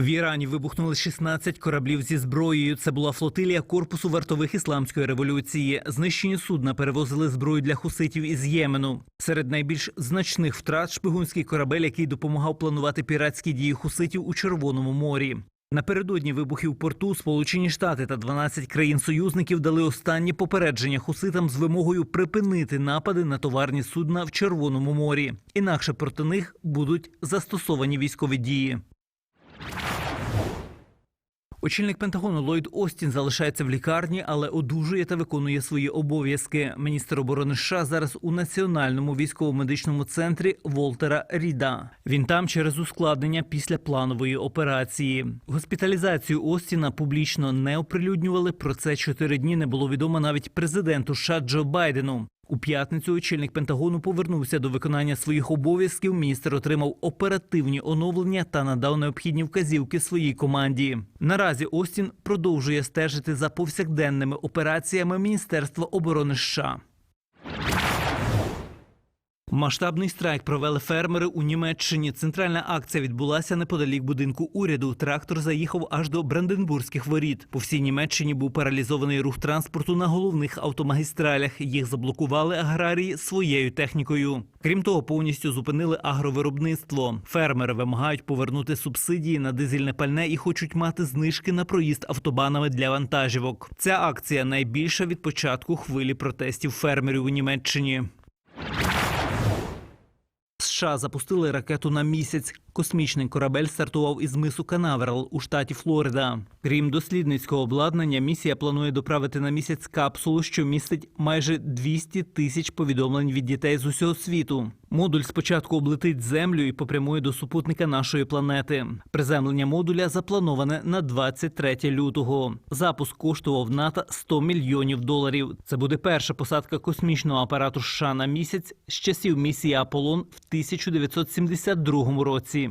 В Ірані вибухнули 16 кораблів зі зброєю. Це була флотилія корпусу вартових ісламської революції. Знищені судна перевозили зброю для хуситів із Ємену. Серед найбільш значних втрат шпигунський корабель, який допомагав планувати піратські дії хуситів у Червоному морі. Напередодні вибухів порту Сполучені Штати та 12 країн-союзників дали останні попередження хуситам з вимогою припинити напади на товарні судна в Червоному морі. Інакше проти них будуть застосовані військові дії. Очільник Пентагону Ллойд Остін залишається в лікарні, але одужує та виконує свої обов'язки. Міністр оборони США зараз у національному військово-медичному центрі Волтера Ріда. Він там через ускладнення після планової операції. Госпіталізацію Остіна публічно не оприлюднювали. Про це чотири дні не було відомо навіть президенту США Джо Байдену. У п'ятницю очільник Пентагону повернувся до виконання своїх обов'язків. Міністр отримав оперативні оновлення та надав необхідні вказівки своїй команді. Наразі Остін продовжує стежити за повсякденними операціями Міністерства оборони США. Масштабний страйк провели фермери у Німеччині. Центральна акція відбулася неподалік будинку уряду. Трактор заїхав аж до Бранденбурзьких воріт. По всій Німеччині був паралізований рух транспорту на головних автомагістралях. Їх заблокували аграрії своєю технікою. Крім того, повністю зупинили агровиробництво. Фермери вимагають повернути субсидії на дизельне пальне і хочуть мати знижки на проїзд автобанами для вантажівок. Ця акція найбільша від початку хвилі протестів фермерів у Німеччині. США запустили ракету на місяць. Космічний корабель стартував із мису Канаверал у штаті Флорида. Крім дослідницького обладнання, місія планує доправити на місяць капсулу, що містить майже 200 тисяч повідомлень від дітей з усього світу. Модуль спочатку облетить землю і попрямує до супутника нашої планети. Приземлення модуля заплановане на 23 лютого. Запуск коштував НАТО 100 мільйонів доларів. Це буде перша посадка космічного апарату США на місяць з часів місії Аполлон в 1972 році.